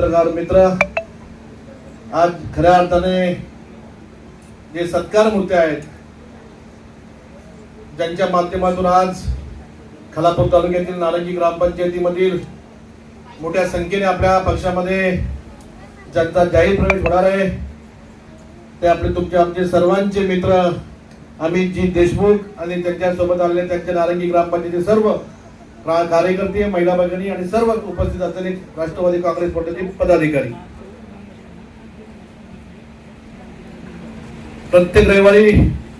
पत्रकार मित्र आज खऱ्या अर्थाने जे सत्कार मूर्ती आहेत ज्यांच्या माध्यमातून आज खालापूर तालुक्यातील नारंगी ग्रामपंचायतीमधील मोठ्या संख्येने आपल्या पक्षामध्ये ज्यांचा जाहीर प्रवेश होणार आहे. ते आपले तुमचे आमचे सर्वांचे मित्र अमितजी देशमुख आणि त्यांच्यासोबत आलेले त्यांचे नारंगी ग्रामपंचायतीचे सर्व कार्यकर्ते महिला भगिनी आणि सर्व उपस्थित असलेले राष्ट्रवादी काँग्रेस पक्षाचे पदाधिकारी. प्रत्येक रविवारी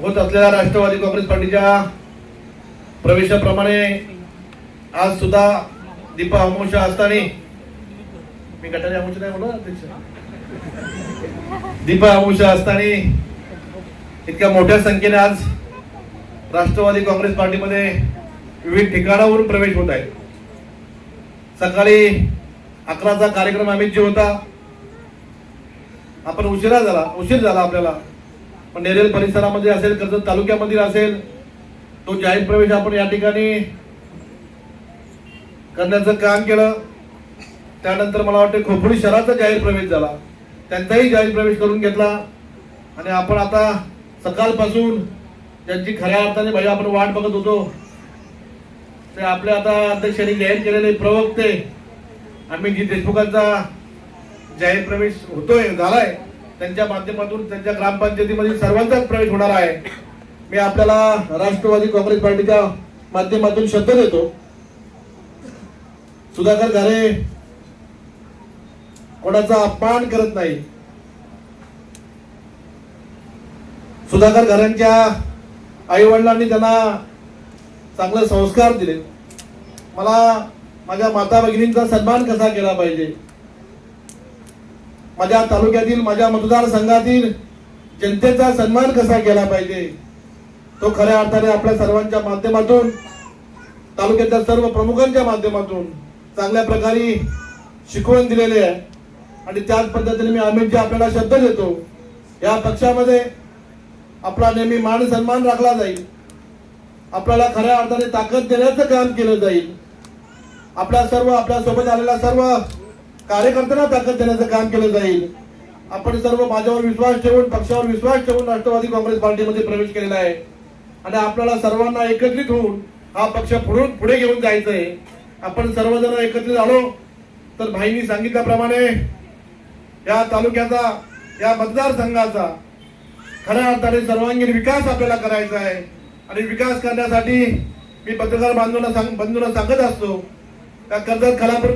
होत असलेल्या राष्ट्रवादी काँग्रेस पार्टीच्या प्रवेशाप्रमाणे आज सुद्धा दीपा अमोशा असताना मी गटारी अमोश नाही म्हणून अध्यक्ष. दीपा अमोशा असताना इतक्या मोठ्या संख्येने आज राष्ट्रवादी काँग्रेस पार्टीमध्ये विविध ठिकाणावरून प्रवेश होत आहे. सकाळी अकराचा कार्यक्रम आम्ही जे होता आपण उशिरा झाला उशीर झाला आपल्याला. पण नेरेल परिसरामध्ये असेल कर्जत तालुक्यामध्ये असेल तो जाहीर प्रवेश आपण या ठिकाणी करण्याचं काम केलं. त्यानंतर मला वाटतं खोपडी शहराचा जाहीर प्रवेश झाला. त्यांचाही जाहीर प्रवेश करून घेतला. आणि आपण आता सकाळपासून त्यांची खऱ्या अर्थाने भाई आपण वाट बघत होतो ते आपल्या आता अध्यक्षांनी जाहीर केलेले प्रवक्ते आम्ही जी देशमुखांचा जाहीर प्रवेश होतोय झालाय त्यांच्या माध्यमातून त्यांच्या ग्रामपंचायतीमध्ये सर्वांचाच प्रवेश होणार आहे. मी आपल्याला राष्ट्रवादी काँग्रेस पार्टीच्या माध्यमातून शब्द देतो. सुधाकर घारे कोणाचा अपमान करत नाही. सुधाकर घरांच्या आई वडिलांनी त्यांना चांगले संस्कार दिले. मला माझ्या माता भगिनींचा सन्मान कसा केला पाहिजे? माझ्या तालुक्यातील माझ्या मतदारसंघातील जनतेचा सन्मान कसा केला पाहिजे? तो खऱ्या अर्थाने आपल्या सर्वांच्या माध्यमातून तालुक्याच्या सर्व प्रमुखांच्या माध्यमातून चांगल्या प्रकारे शिकवण दिलेले आहे. आणि त्याच पद्धतीने मी अमितजी आपल्याला शब्द देतो या पक्षामध्ये आपला नेहमी मान सन्मान राखला जाईल. आपल्याला खऱ्या अर्थाने ताकद देण्याचं काम केलं जाईल. आपल्या सर्व आपल्यासोबत आलेल्या सर्व कार्यकर्त्यांना ताकद देण्याचं काम केलं जाईल. आपण सर्व माझ्यावर विश्वास ठेवून पक्षावर विश्वास ठेवून राष्ट्रवादी काँग्रेस पार्टीमध्ये प्रवेश केलेला आहे. आणि आपल्याला सर्वांना एकत्रित होऊन हा पक्ष पुढून पुढे घेऊन जायचं आहे आपण सर्वजण एकत्रित आलो तर भाईंनी सांगितल्याप्रमाणे या तालुक्याचा या मतदारसंघाचा खऱ्या अर्थाने सर्वांगीण विकास आपल्याला करायचा आहे. आणि विकास करण्यासाठी मी पत्रकार बांधवांना सांग बंधूंना सांगत असतो. त्या कर्जत खालापूर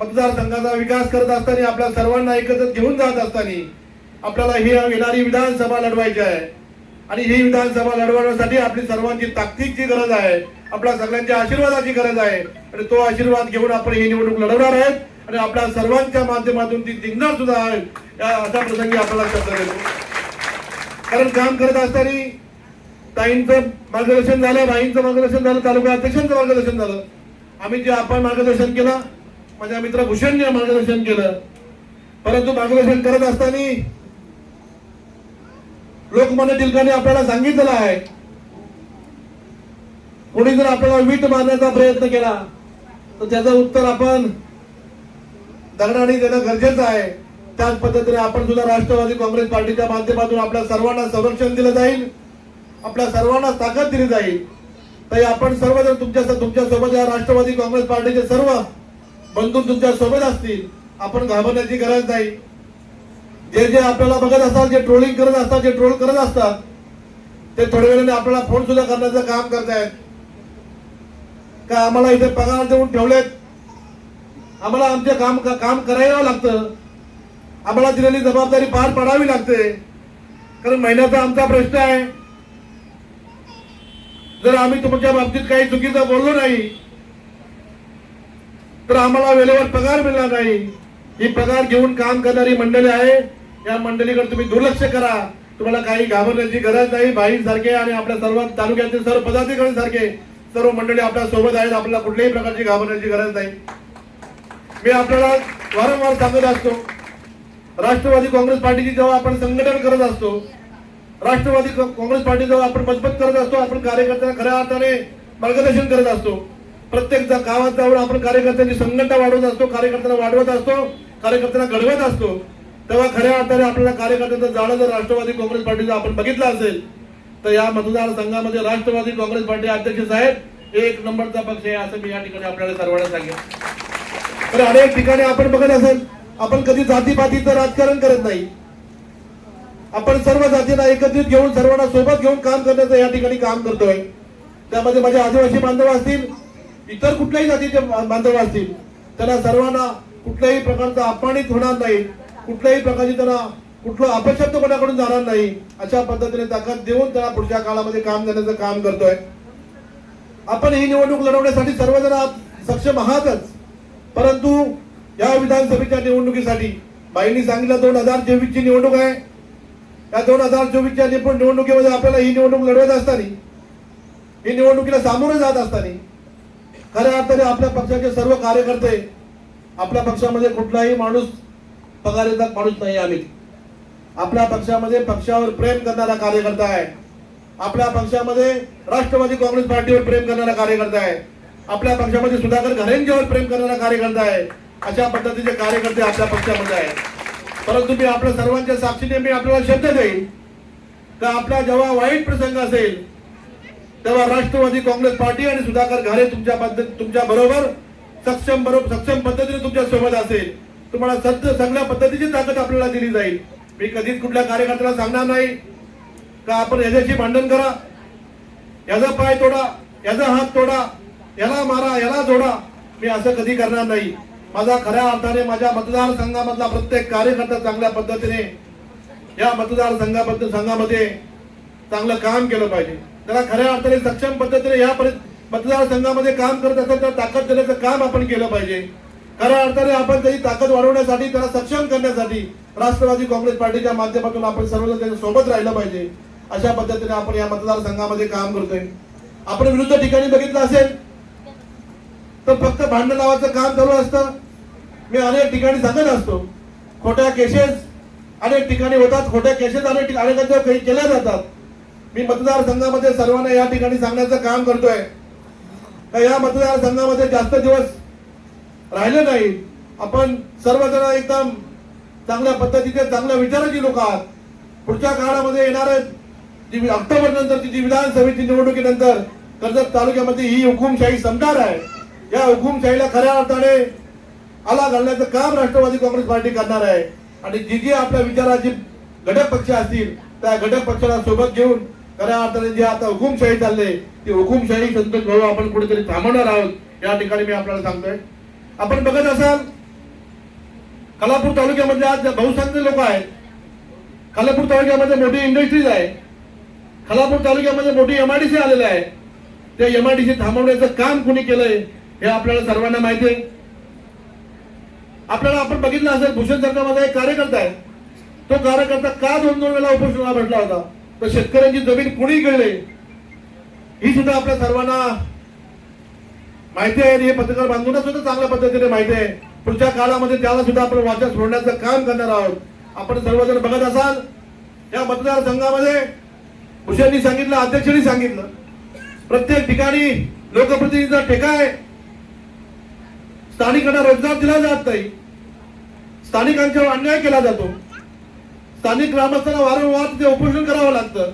मतदारसंघाचा विकास करत असताना आपल्या सर्वांना एकत्र घेऊन जात असताना आपल्याला ही येणारी विधानसभा लढवायची आहे. आणि ही विधानसभा लढवण्यासाठी आपली सर्वांची ताकदीची गरज आहे. आपल्या सगळ्यांच्या आशीर्वादाची गरज आहे. आणि तो आशीर्वाद घेऊन आपण ही निवडणूक लढवणार आहेत. आणि आपल्या सर्वांच्या माध्यमातून ती जिंकणार सुद्धा आहे. या अशा प्रसंगी आपल्याला शब्द देतो. कारण काम करत असताना ताईंचं मार्गदर्शन झालं बाईंचं मार्गदर्शन झालं तालुका अध्यक्षांचं मार्गदर्शन झालं. आम्ही जे आपण मार्गदर्शन केलं माझ्या मित्र भूषणने मार्गदर्शन केलं. परंतु मार्गदर्शन करत असताना लोकमान्य टिळकांनी आपल्याला सांगितलेलं आहे. कोणी जर आपल्याला वीट मारण्याचा प्रयत्न केला तर त्याचं उत्तर आपण दगडाने देणं गरजेचं आहे. त्याच पद्धतीने आपण सुद्धा राष्ट्रवादी काँग्रेस पार्टीच्या माध्यमातून आपल्या सर्वांना संरक्षण दिलं जाईल. आपल्या सर्वांना ताकद दिली जाईल. तर आपण सर्वजण तुमच्या तुमच्यासोबत या राष्ट्रवादी काँग्रेस पार्टीचे सर्व बंधू तुमच्यासोबत असतील. आपण घाबरण्याची गरज नाही. जे जे आपल्याला बघत असतात जे ट्रोलिंग करत असतात जे ट्रोल करत असतात ते थोड्या वेळाने आपल्याला फोन सुद्धा करण्याचं काम करतायत का आम्हाला इथे पगार देऊन ठेवलेत? आम्हाला आमचे काम काम करायला लागतं. आम्हाला दिलेली जबाबदारी पार पाडावी लागते. कारण महिन्याचा आमचा प्रश्न आहे. जर आम्ही तुमच्या बाबतीत काही चुकीचं बोललो नाही तर आम्हाला वेळेवर पगार मिळणार नाही. ही पगार घेऊन काम करणारी मंडळी आहे. या मंडळीकडे तुम्ही दुर्लक्ष करा. तुम्हाला काही घाबरण्याची गरज नाही. बाईंसारखे सारखे आणि आपल्या सर्व तालुक्यातील सर्व पदाधिकारी सारखे सर्व मंडळी आपल्यासोबत आहेत. आपल्याला कुठल्याही प्रकारची घाबरण्याची गरज नाही. मी आपल्याला वारंवार सांगत असतो राष्ट्रवादी काँग्रेस पार्टीची जेव्हा आपण संघटन करत असतो राष्ट्रवादी काँग्रेस पार्टी आपण मजबूत करत असतो आपण कार्यकर्त्यांना खऱ्या अर्थाने मार्गदर्शन करत असतो. प्रत्येक गावात जाऊन आपण कार्यकर्त्यांची संघटना वाढवत असतो कार्यकर्त्यांना वाढवत असतो कार्यकर्त्यांना घडवत असतो. तेव्हा खऱ्या अर्थाने आपल्याला कार्यकर्त्यांचं जाळं जर राष्ट्रवादी काँग्रेस पार्टीचं आपण बघितलं असेल तर या मतदारसंघामध्ये राष्ट्रवादी काँग्रेस पार्टी अध्यक्ष साहेब एक नंबरचा पक्ष आहे असं मी या ठिकाणी आपल्याला सर्वांना सांगेन. तर अनेक ठिकाणी आपण बघत असेल आपण कधी जातीपातीचं राजकारण करत नाही. आपण सर्व जातींना एकत्रित घेऊन सर्वांना सोबत घेऊन काम करण्याचं या ठिकाणी काम करतोय. त्यामध्ये माझे आदिवासी बांधव असतील इतर कुठल्याही जातीचे बांधव असतील त्यांना सर्वांना कुठल्याही प्रकारचा अपमानित होणार नाही. कुठल्याही प्रकारची त्यांना कुठलं अपशब्द कोणाकडून जाणार नाही अशा पद्धतीने ताकद देऊन त्यांना पुढच्या काळामध्ये काम करण्याचं काम करतोय. आपण ही निवडणूक लढवण्यासाठी सर्वजण सक्षम आहातच. परंतु या विधानसभेच्या निवडणुकीसाठी बाईंनी सांगितलं दोन हजार चोवीसची निवडणूक आहे. या दोन हजार चोवीसच्या निवडणुकीमध्ये आपल्याला ही निवडणूक लढवत असताना ही निवडणुकीला सामोरे जात असताना खऱ्या अर्थाने आपल्या पक्षाचे सर्व कार्यकर्ते आपल्या पक्षामध्ये कुठलाही माणूस पगार येतात माणूस नाही आम्ही. आपल्या पक्षामध्ये पक्षावर प्रेम करणारा कार्यकर्ता आहे. आपल्या पक्षामध्ये राष्ट्रवादी काँग्रेस पार्टीवर प्रेम करणारा कार्यकर्ता आहे. आपल्या पक्षामध्ये सुधाकर घरेंच्यावर प्रेम करणारा कार्यकर्ता आहे. अशा पद्धतीचे कार्यकर्ते आपल्या पक्षामध्ये आहेत. परंतु मी आपल्या सर्वांच्या साक्षीने मी आपल्याला शब्द देईन का आपला जेव्हा वाईट प्रसंग असेल तेव्हा राष्ट्रवादी काँग्रेस पार्टी आणि सुधाकर घारे तुमच्या पद्धत तुमच्या बरोबर सक्षम बरोबर सक्षम पद्धतीने तुमच्यासोबत असेल. तुम्हाला सध्या चांगल्या पद्धतीची ताकद आपल्याला दिली जाईल. मी कधीच कुठल्या कार्यकर्त्याला सांगणार नाही. का आपण याच्याशी भांडण करा. याचा पाय तोडा याचा हात तोडा याला मारा याला जोडा. मी असं कधी करणार नाही. माझा खऱ्या अर्थाने माझ्या मतदारसंघामधला प्रत्येक कार्यकर्ता चांगल्या पद्धतीने या मतदारसंघाबद्दल संघामध्ये चांगलं काम केलं पाहिजे. त्याला खऱ्या अर्थाने सक्षम पद्धतीने या परि- मतदारसंघामध्ये काम करत असेल तर ताकद देण्याचं काम आपण केलं पाहिजे. खऱ्या अर्थाने आपण त्याची ताकद वाढवण्यासाठी त्याला सक्षम करण्यासाठी राष्ट्रवादी काँग्रेस पार्टीच्या माध्यमातून आपण सर्वजण त्याच्या सोबत राहिलं पाहिजे. अशा पद्धतीने आपण या मतदारसंघामध्ये काम करतोय. आपण विरुद्ध ठिकाणी बघितलं असेल तर फक्त भांडण लावायचं काम चालू असतं. मी अनेक ठिकाणी सांगत असतो. खोट्या केसेस अनेक ठिकाणी होतात. खोट्या केसेस अनेक अनेकांच्या काही केल्या जातात. मी मतदारसंघामध्ये सर्वांना या ठिकाणी सांगण्याचं काम करतोय. का या मतदारसंघामध्ये जास्त दिवस राहिले नाही. आपण सर्वजण एकदम चांगल्या पद्धतीचे चांगल्या विचाराची लोक आहात. पुढच्या काळामध्ये येणारे जी ऑक्टोबर नंतरची जी विधानसभेची निवडणुकीनंतर कर्जत तालुक्यामध्ये ही हुकुमशाही संपणार आहे. या हुकुमशाहीला खऱ्या अर्थाने आला घालण्याचं काम राष्ट्रवादी काँग्रेस पार्टी करणार आहे. आणि जी जी आपल्या विचाराची घटक पक्ष असतील त्या घटक पक्षाला सोबत घेऊन खऱ्या अर्थाने जे आता हुकुमशाही चालले ती हुकुमशाही संतोष भाऊ आपण कुठेतरी थांबवणार आहोत या ठिकाणी मी आपल्याला सांगतोय. आपण बघत असाल कलापूर तालुक्यामध्ये आज बहुसंख्य लोक आहेत. खालापूर तालुक्यामध्ये मोठी इंडस्ट्रीज आहे. खालापूर तालुक्यामध्ये मोठी एमआयडीसी आलेली आहे. त्या एमआयडीसी थांबवण्याचं काम कुणी केलंय? हे आपल्याला सर्वांना माहिती आहे. आपल्याला आपण बघितलं असेल भूषण सरकार माझा एक कार्यकर्ता आहे. तो कार्यकर्ता का दोन दोन वेळा उपोषणाला भेटला होता? तर शेतकऱ्यांची जमीन कुणी गेले ही सुद्धा आपल्या सर्वांना माहिती आहे हे पत्रकार बांधूनच सुद्धा चांगल्या पद्धतीने माहिती आहे. पुढच्या काळामध्ये त्याला सुद्धा आपण वाचा सोडण्याचं काम करणार आहोत. आपण सर्वजण बघत असाल या मतदारसंघामध्ये भूषणनी सांगितलं अध्यक्षांनी सांगितलं. प्रत्येक ठिकाणी लोकप्रतिनिधीचा ठेका आहे. स्थानिकांना रोजगार दिला जात नाही. स्थानिकांच्यावर अन्याय केला जातो. स्थानिक ग्रामस्थांना वारंवार ते उपोषण करावं लागतं.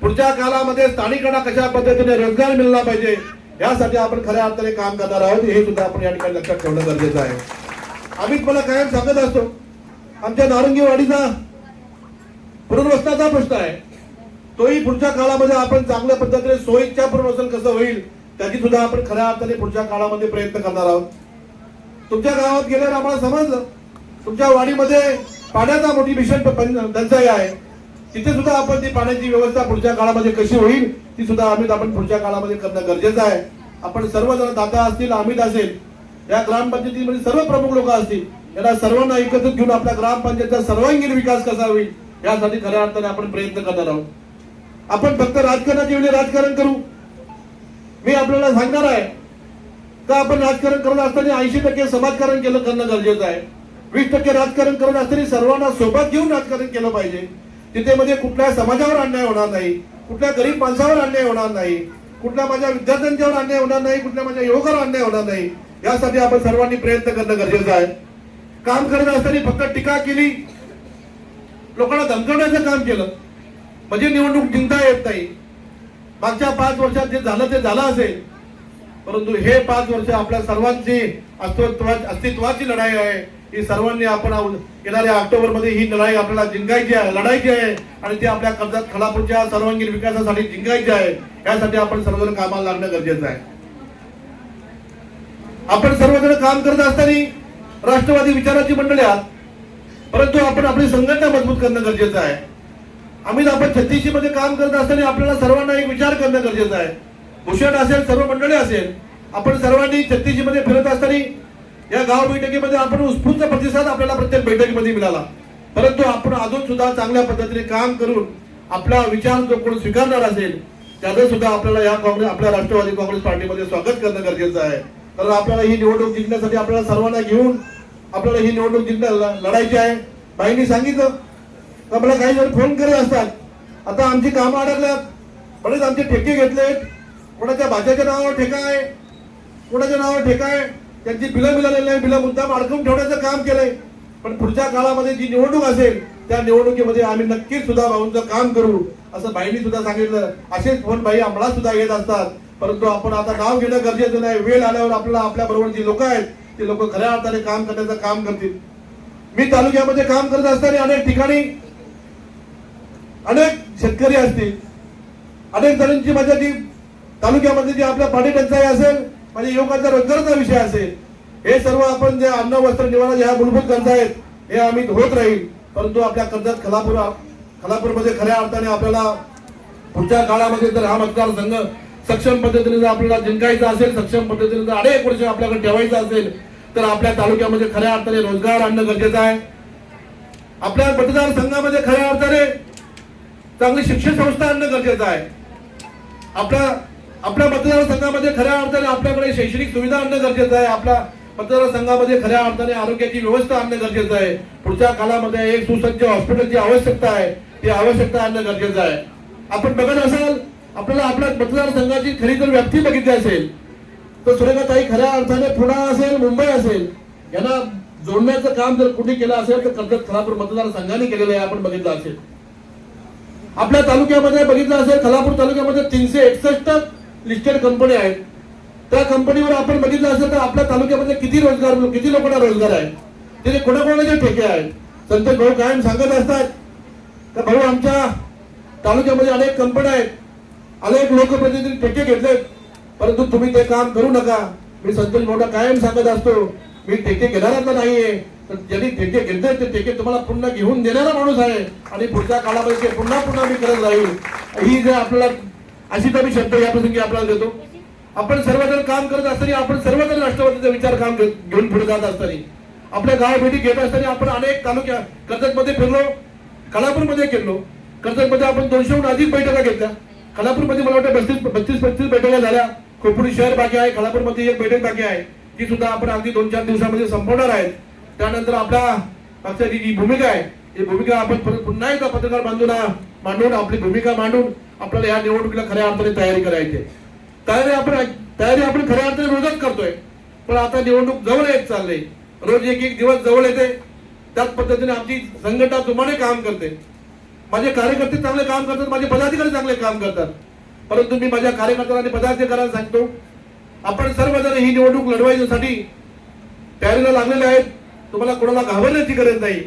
पुढच्या काळामध्ये स्थानिकांना कशा पद्धतीने रोजगार मिळाला पाहिजे यासाठी आपण खऱ्या अर्थाने काम करणार आहोत हे सुद्धा आपण या ठिकाणी लक्षात ठेवणं गरजेचं आहे. आम्ही मला कायम सांगत असतो आमच्या नारंगीवाडीचा पुनर्वसनाचा प्रश्न आहे. तोही पुढच्या काळामध्ये आपण चांगल्या पद्धतीने सोयीच्या पुनर्वसन कसं होईल त्याची सुद्धा आपण खऱ्या अर्थाने पुढच्या काळामध्ये प्रयत्न करणार आहोत. तुमच्या गावात गेल्यावर आम्हाला समजलं. तुमच्या वाडीमध्ये पाण्याचा मोठी भीषण टंचाई आहे. तिथे सुद्धा आपण ती पाण्याची व्यवस्था पुढच्या काळामध्ये कशी होईल ती सुद्धा आम्ही आपण पुढच्या काळामध्ये करणं गरजेचं आहे. आपण सर्वजण दादा असतील अमित असेल या ग्रामपंचायतीमध्ये सर्व प्रमुख लोक असतील याला सर्वांना एकत्रित घेऊन आपल्या ग्रामपंचायतचा सर्वांगीण विकास कसा होईल यासाठी खऱ्या अर्थाने आपण प्रयत्न करणार आहोत. आपण फक्त राजकारणाच्या वेळी राजकारण करू. मी आपल्याला सांगणार आहे का आपण राजकारण करत असताना ऐंशी टक्के समाजकारण केलं करणं गरजेचं आहे. वीस टक्के राजकारण करत असताना सर्वांना सोबत घेऊन राजकारण केलं पाहिजे. तिथे म्हणजे कुठल्या समाजावर अन्याय होणार नाही कुठल्या गरीब माणसावर अन्याय होणार नाही कुठल्या माझ्या विद्यार्थ्यांच्यावर अन्याय होणार नाही कुठल्या माझ्या युवकावर अन्याय होणार नाही यासाठी आपण सर्वांनी प्रयत्न करणं गरजेचं आहे. काम करत असताना फक्त टीका केली लोकांना धमकवण्याचं काम केलं. म्हणजे निवडणूक जिंकता येत नाही. मागच्या पाच वर्षात जे झालं ते झालं असेल. परंतु हे पाच वर्ष आपल्या सर्वांची अस्तित्वाची लढाई आहे. ही सर्वांनी आपण येणाऱ्या ऑक्टोबरमध्ये ही लढाई आपल्याला जिंकायची आहे लढायची आहे आणि ती आपल्या कर्जात खलापूरच्या सर्वांगीण विकासासाठी जिंकायची आहे. यासाठी आपण सर्वजण कामाला लागणं गरजेचं आहे. आपण सर्वजण काम करत असताना राष्ट्रवादी विचाराची मंडळी आहात. परंतु आपण आपली संघटना मजबूत करणं गरजेचं आहे. आम्ही आपण छत्तीसशे मध्ये काम करत असताना आपल्याला सर्वांना एक विचार करणं गरजेचं आहे. भूषण असेल सर्व मंडळी असेल आपण सर्वांनी छत्तीसशे मध्ये फिरत असताना या गाव बैठकीमध्ये आपण उत्स्फूर्त प्रतिसाद आपल्याला प्रत्येक बैठकीमध्ये मिळाला. परंतु आपण अजून सुद्धा चांगल्या पद्धतीने काम करून आपला विचार जो कोण स्वीकारणार असेल त्याचं सुद्धा आपल्याला या काँग्रेस आपल्या राष्ट्रवादी काँग्रेस पार्टीमध्ये स्वागत करणं गरजेचं आहे. कारण आपल्याला ही निवडणूक जिंकण्यासाठी आपल्याला सर्वांना घेऊन आपल्याला ही निवडणूक जिंकण्या लढायची आहे. बाईंनी सांगितलं आपल्याला काही जण फोन करत असतात. आता आमची कामं अडकल्यात. बरेच आमचे ठेके घेतलेत. कोणाच्या भाज्याच्या नावावर ठेका आहे कोणाच्या नावावर ठेका आहे त्यांची बिलं मिळालेली नाही बिलं मुद्दाम अडकून ठेवण्याचं काम केलंय. पण पुढच्या काळामध्ये जी निवडणूक असेल त्या निवडणुकीमध्ये आम्ही नक्कीच सुद्धा भाऊंचं काम करू असं बाईंनी सुद्धा सांगितलं. असेच फोन बाई आम्हाला सुद्धा येत असतात. परंतु आपण आता नाव घेणं गरजेचं नाही. वेळ आल्यावर आपल्याला आपल्या बरोबर जी लोक आहेत ते लोक खऱ्या अर्थाने काम करण्याचं काम करतील. मी तालुक्यामध्ये काम करत असताना अनेक ठिकाणी अनेक शेतकरी असतील. अनेक जणांची माझ्या जी तालुक्यामध्ये जी आपल्या पाणी टंचाई असेल म्हणजे युवकांचा रोजगाराचा विषय असेल हे सर्व आपण जे अन्न वस्त्र निवारा ज्या मूलभूत गरजा आहेत हे आम्ही होत राहील. परंतु आपल्या कर्जात खलापूर खलापूरमध्ये खऱ्या अर्थाने आपल्याला पुढच्या काळामध्ये जर हा मतदारसंघ सक्षम पद्धतीने जर आपल्याला जिंकायचा असेल सक्षम पद्धतीने जर अनेक वर्ष आपल्याकडे ठेवायचं असेल तर आपल्या तालुक्यामध्ये खऱ्या अर्थाने रोजगार आणणं गरजेचं आहे. आपल्या मतदारसंघामध्ये खऱ्या अर्थाने चांगली शिक्षण संस्था आणणं गरजेचं आहे. आपल्या आपल्या मतदारसंघामध्ये खऱ्या अर्थाने आपल्याकडे शैक्षणिक सुविधा आणणं गरजेचं आहे. आपल्या मतदारसंघामध्ये खऱ्या अर्थाने आरोग्याची व्यवस्था आणणं गरजेचं आहे. पुढच्या काळामध्ये एक सुसज्ज हॉस्पिटलची आवश्यकता आहे. ती आवश्यकता आणणं गरजेचं आहे. आपण बघत असाल आपल्याला आपल्या मतदारसंघाची खरी जर व्याप्ती बघितली असेल तर सुरेखाताई खऱ्या अर्थाने पुणे असेल मुंबई असेल यांना जोडण्याचं काम जर कुठे केलं असेल तर कर्जत खलापूर मतदारसंघाने केलेलं आहे आपण बघितलं असेल. आपल्या तालुक्यामध्ये बघितलं असेल खलापूर तालुक्यामध्ये तीनशे एकसष्ट लिस्टेड कंपनी आहेत. त्या कंपनीवर आपण बघितलं असेल तर आपल्या तालुक्यामध्ये किती रोजगार किती लोकांना रोजगार आहे? तिथे कोणाकोणाचे ठेके आहेत? संत भाऊ कायम सांगत असतात. तर भाऊ आमच्या तालुक्यामध्ये अनेक कंपन्या आहेत. अनेक लोकप्रतिनिधी ठेके घेतलेत. परंतु तुम्ही ते काम करू नका. मी संतोष भाऊला कायम सांगत असतो. मी ठेके घेणारा नाहीये. तर ज्यांनी ठेके घेतले ते ठेके तुम्हाला पुन्हा घेऊन देणारा माणूस आहे. आणि पुढच्या काळामध्ये ते पुन्हा पुन्हा मी करत राहील. ही जर आपल्याला अशी तर मी शब्द या प्रसंगी आपल्याला देतो. आपण सर्वजण काम करत असताना आपण सर्वजण राष्ट्रवादीचा विचार काम घेऊन पुढे जात असताना. आपल्या गाव भेटी घेत असताना आपण अनेक तालुक्या कर्जत मध्ये फिरलो कलापूरमध्ये गेलो. कर्जतमध्ये आपण दोनशेहून अधिक बैठका घेतल्या. कलापूरमध्ये मला वाटतं बत्तीस बत्तीस पस्तीस बैठका झाल्या. खोपडी शहर बाकी आहे कलापूरमध्ये एक बैठक बाकी आहे. ती सुद्धा आपण अगदी दोन चार दिवसामध्ये संपवणार आहेत. त्यानंतर आपल्या पक्षाची जी भूमिका आहे ही भूमिका आपण पुन्हा एकदा पत्रकार बांधून मांडून आपली भूमिका मांडून आपल्याला या निवडणुकीला खऱ्या अर्थाने तयारी करायची आहे. तयारी आपण तयारी आपण खऱ्या अर्थाने रोजच करतोय. पण आता निवडणूक जवळ येत चालले रोज एक एक दिवस जवळ येते. त्याच पद्धतीने आमची संघटना तुम्हाला काम करते. माझे कार्यकर्ते चांगले काम करतात माझे पदाधिकारी चांगले काम करतात. परंतु मी माझ्या कार्यकर्त्यांना आणि पदाधिकाऱ्यांना सांगतो आपण सर्वजण ही निवडणूक लढवायच्यासाठी तयारीला लागलेले आहेत. तुम्हाला कोणाला घाबरण्याची गरज नाही.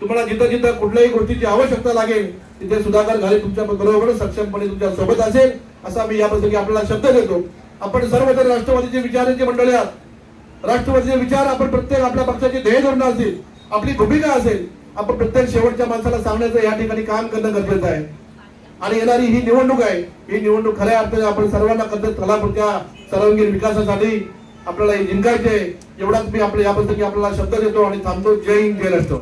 तुम्हाला जिथं जिथं कुठल्याही गोष्टीची आवश्यकता लागेल तिथे सुधाकर घाले तुमच्या बरोबर सक्षमपणे तुमच्यासोबत असेल असा मी या प्रसंगी आपल्याला शब्द देतो. आपण सर्व जर राष्ट्रवादीचे विचारांचे मंडळी आहात. राष्ट्रवादीचे विचार आपण प्रत्येक आपल्या पक्षाची ध्येय धोरणं असतील आपली भूमिका असेल आपण प्रत्येक शेवटच्या माणसाला सांगण्याचं या ठिकाणी काम करणं गरजेचं आहे. आणि येणारी ही निवडणूक आहे ही निवडणूक खऱ्या अर्थाने आपण सर्वांना कर्जत कलापूरच्या सर्वांगीण विकासासाठी आपल्याला हे जिंकायचे एवढाच मी आपल्या या पद्धती आपल्याला शब्द देतो आणि थांबतो. जय हिंद जय राष्ट्र